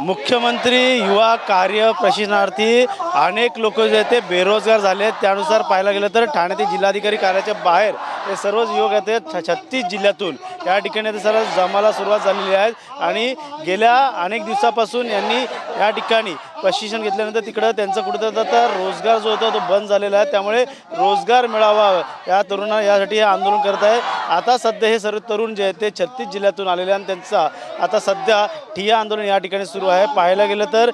मुख्यमंत्री युवा कार्य प्रशिक्षणार्थी अनेक लोक जे आहेत ते बेरोजगार झाले आहेत. त्यानुसार पाहायला गेलं तर ठाण्यातील जिल्हाधिकारी कार्यालयाच्या बाहेर हे सर्वच युवक आहेत छ- छत्तीस जिल्ह्यातून. या ठिकाणी ते सर्व जमाला सुरुवात झालेली आहे. आणि गेल्या अनेक दिवसापासून यांनी या ठिकाणी प्रशिक्षण घेतल्यानंतर तिकडं त्यांचं कुठं तर रोजगार जो होता तो बंद झालेला आहे. त्यामुळे रोजगार मिळावा या तरुणांना यासाठी हे आंदोलन करत आहे. आता सध्या हे सर्व तरुण जे आहेत ते छत्तीस जिल्ह्यातून आलेले आणि त्यांचा आता सध्या ठिय्या आंदोलन या ठिकाणी सुरू आहे. पाहायला गेलं तर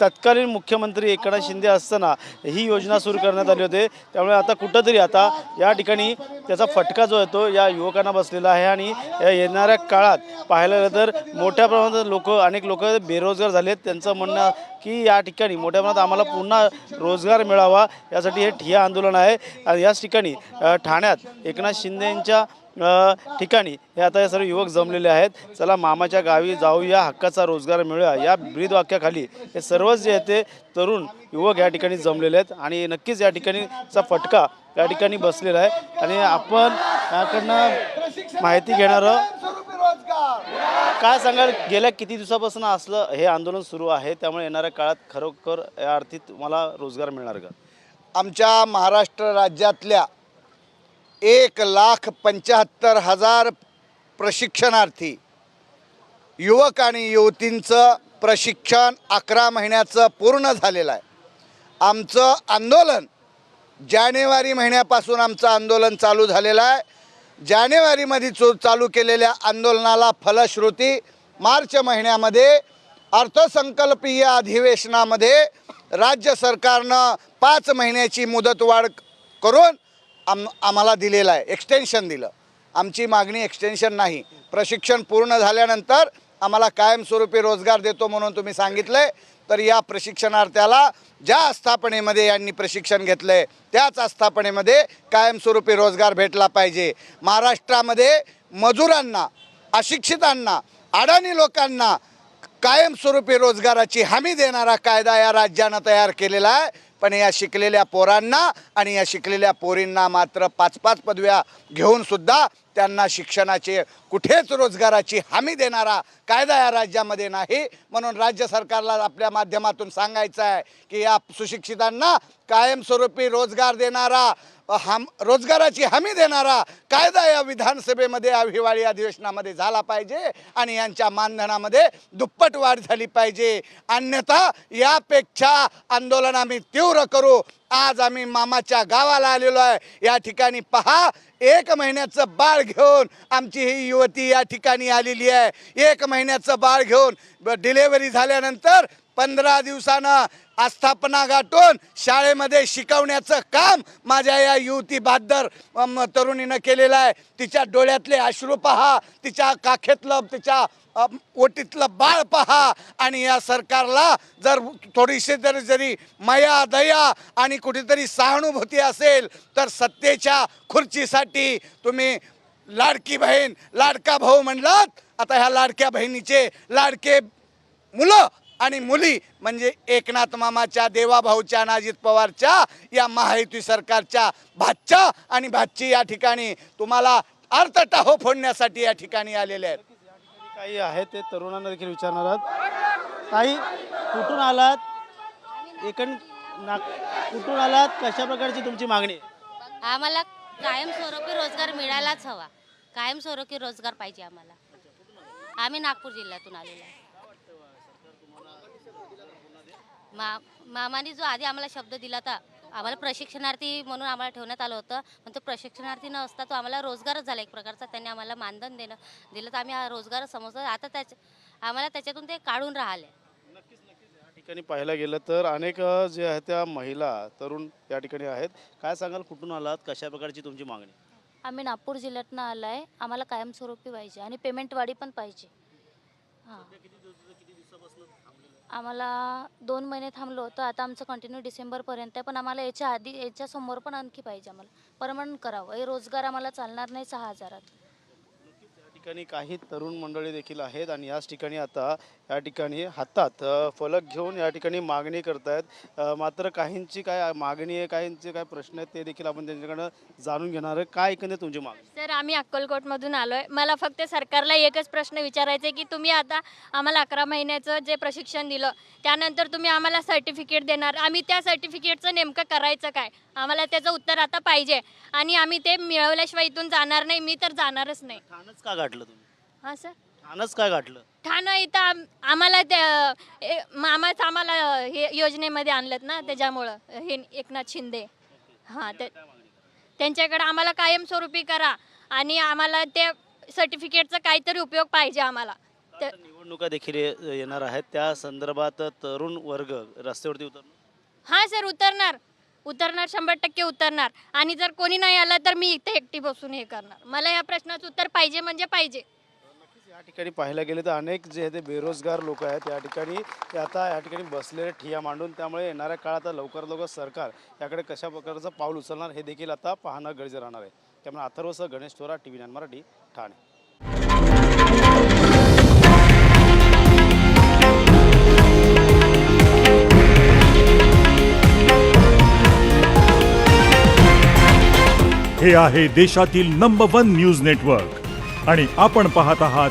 तत्कालीन मुख्यमंत्री एकनाथ शिंदे असताना ही योजना सुरू करण्यात आली होती. त्यामुळे आता कुठंतरी आता या ठिकाणी त्याचा फटका जो आहे तो या युवकांना बसलेला आहे आणि या येणाऱ्या काळात पाहायला गेलं तर मोठ्या प्रमाणात लोक अनेक लोक बेरोजगार झाले आहेत यांचं म्हणणं की या ठिकाणी मोठ्या प्रमाणात आम्हाला पुन्हा रोजगार मिळावा यासाठी हे ठिया आंदोलन आहे. आणि याच ठिकाणी ठाण्यात एकनाथ शिंदेंच्या ठिकाणी हे आता हे सर्व युवक जमलेले आहेत. चला मामाच्या गावी जाऊया हक्काचा रोजगार मिळूया. या ब्रीदवाक्याखाली हे सर्वच जे आहेत ते तरुण युवक या ठिकाणी जमलेले आहेत. आणि नक्कीच या ठिकाणीचा फटका या ठिकाणी बसलेला आहे. आणि आपण याकडनं माहिती घेणारं काय सांगाल गेल्या किती दिवसापासून असलं हे आंदोलन सुरू आहे त्यामुळे येणाऱ्या काळात खरोखर या अर्थी तुम्हाला रोजगार मिळणार का? आमच्या महाराष्ट्र राज्यातल्या एक लाख पंच्याहत्तर हजार प्रशिक्षणार्थी युवक आणि युवतींचं प्रशिक्षण अकरा महिन्याचं पूर्ण झालेलं आहे. आमचं आंदोलन जानेवारी महिन्यापासून आमचं आंदोलन चालू झालेलं आहे. जानेवारीमध्ये चो चालू केलेल्या आंदोलनाला फलश्रुती. मार्च महिन्यामध्ये अर्थसंकल्पीय अधिवेशनामध्ये राज्य सरकारनं पाच महिन्याची मुदतवाढ करून आम आम्हाला दिलेलं आहे. एक्सटेन्शन दिलं. आमची मागणी एक्सटेन्शन नाही. प्रशिक्षण पूर्ण झाल्यानंतर आम्हाला कायमस्वरूपी रोजगार देतो म्हणून तुम्ही सांगितलं आहे तर या प्रशिक्षणार्थ्याला ज्या आस्थापनेमध्ये यांनी प्रशिक्षण घेतलं आहे त्याच आस्थापनेमध्ये कायमस्वरूपी रोजगार भेटला पाहिजे. महाराष्ट्रामध्ये मजुरांना अशिक्षितांना अडाणी लोकांना कायमस्वरूपी रोजगाराची हमी देणारा कायदा या राज्यानं तयार केलेला आहे. पण या शिकलेल्या पोरांना आणि या शिकलेल्या पोरींना मात्र पाच पाच पदव्या घेऊनसुद्धा त्यांना शिक्षणाचे कुठेच रोजगाराची हमी देणारा कायदा या राज्यामध्ये नाही. म्हणून राज्य सरकारला आपल्या माध्यमातून सांगायचं आहे की या सुशिक्षितांना कायमस्वरूपी रोजगार देणारा हम रोजगाराची हमी देणारा कायदा या विधानसभेमध्ये या हिवाळी अधिवेशनामध्ये झाला पाहिजे आणि यांच्या मानधनामध्ये दुप्पट वाढ झाली पाहिजे. अन्यथा यापेक्षा आंदोलन आम्ही तीव्र करू. आज आम्ही मामाच्या गावाला आलेलो आहे. या ठिकाणी पहा एक महिन्याचं बाळ घेऊन आमची ही युवती या ठिकाणी आलेली आहे. एक महिन्याचं बाळ घेऊन डिलेवरी झाल्यानंतर पंधरा दिवसानं आस्थापना गाठून शाळेमध्ये शिकवण्याचं काम माझ्या या युवती बहादर तरुणीनं केलेलं आहे. तिच्या डोळ्यातले अश्रू पहा तिच्या काखेतलं तिच्या ओटीतलं बाळ पहा आणि या सरकारला जर थोडीशी जर जरी मया दया आणि कुठेतरी सहानुभूती असेल तर सत्तेच्या खुर्चीसाठी तुम्ही लाडकी बहीण लाडका भाऊ म्हणलात. आता ह्या लाडक्या बहिणीचे लाडके मुलं आणि मुली म्हणजे एकनाथ मामाच्या देवाभाऊच्या आणि अजित पवारच्या या महायुती सरकारच्या भाच्या आणि भाची या ठिकाणी तुम्हाला अर्थटाहो फोडण्यासाठी या ठिकाणी आलेले आहेत. काही आहे ते तरुणांना देखील विचारणार आहात. काही कुठून आलात? एकण ना कुठून आलात? कशा प्रकारची तुमची मागणी आहे? आम्हाला कायमस्वरूपी रोजगार मिळायलाच हवा. कायमस्वरूपी रोजगार पाहिजे आम्हाला. आम्ही नागपूर जिल्ह्यातून आलेलो आहे. मा मामाने जो आधी आम्हाला शब्द दिला होता आम्हाला प्रशिक्षणार्थी म्हणून आम्हाला ठेवण्यात आलं होतं पण तो प्रशिक्षणार्थी न असता तो आम्हाला रोजगारच झाला एक प्रकारचा. त्यांनी आम्हाला मानधन देणं दिलं तर आम्ही हा रोजगार समजतो आता त्याच्या आम्हाला त्याच्यातून ते काढून राहिले. या ठिकाणी पाहायला गेलं तर अनेक जे आहेत त्या महिला तरुण या ठिकाणी आहेत. काय सांगाल कुठून आलात? कशा प्रकारची तुमची मागणी? आम्ही नागपूर जिल्ह्यातनं आलो आहे. आम्हाला कायमस्वरूपी पाहिजे आणि पेमेंट वाढी पण पाहिजे. हां. आम्हाला दोन महिने थांबलो तर आता आमचं कंटिन्यू डिसेंबरपर्यंत आहे. पण आम्हाला याच्या आधी याच्या समोर पण आणखी पाहिजे आम्हाला. परमनंट करावं. हे रोजगार आम्हाला चालणार नाही सहा हजारात. ठिकाणी काही तरुण मंडळी देखील आहेत. आणि याच ठिकाणी आता या ठिकाणी हातात फलक घेऊन या ठिकाणी मागणी करतायत. अ, मात्र काहींची काय मागणी आहे काहींचे काय प्रश्न आहेत ते देखील आपण त्यांच्याकडनं जाणून घेणार आहे. काय एकंदरीत तुमची मागणी? सर आम्ही अक्कलकोटमधून आलो आहे मला फक्त सरकारला एकच प्रश्न विचारायचा आहे की तुम्ही आता आम्हाला अकरा महिन्याचं जे प्रशिक्षण दिलं त्यानंतर तुम्ही आम्हाला सर्टिफिकेट देणार. आम्ही त्या सर्टिफिकेटचं नेमकं करायचं काय? आम्हाला त्याचं उत्तर आता पाहिजे. आणि आम्ही ते मिळवल्याशिवाय इथून जाणार नाही मी तर जाणारच नाही. का गाठलं तुम्ही? हां सर. ठाणच काय गाठलं? ठाणं इथं आम- आम्हाला त्या ए- मामाच आम्हाला हे योजनेमध्ये आणलं ना त्याच्यामुळं. हे एकनाथ शिंदे. हां ते त्यांच्याकडे आम्हाला कायमस्वरूपी करा. आणि आम्हाला ते सर्टिफिकेटचा काहीतरी उपयोग पाहिजे आम्हाला. तर आता निवडणुका देखील ये- येणार आहेत. त्या संदर्भात तरुण वर्ग रस्त्यावरती उतरणार? हां सर उतरणार. उतरणार शंभर टक्के उतरणार. आणि जर कोणी नाही आलं तर मी इथे एकटी बसून हे करणार. मला या प्रश्नाचं उत्तर पाहिजे म्हणजे पाहिजे. या ठिकाणी पाहायला गेले तर अनेक जे आहे ते बेरोजगार लोक आहेत. या ठिकाणी ते आता या ठिकाणी बसलेले ठिया मांडून त्यामुळे येणाऱ्या काळात लवकर लवकर सरकार याकडे कशा प्रकारचं पाऊल उचलणार हे देखील आता पाहणं गरजेचं राहणार आहे. त्यामुळे अथर्वसह Ganesh Thora T V nine Marathi Thane. हे आहे देशातील नंबर वन न्यूज नेटवर्क आणि आपण पाहत आहात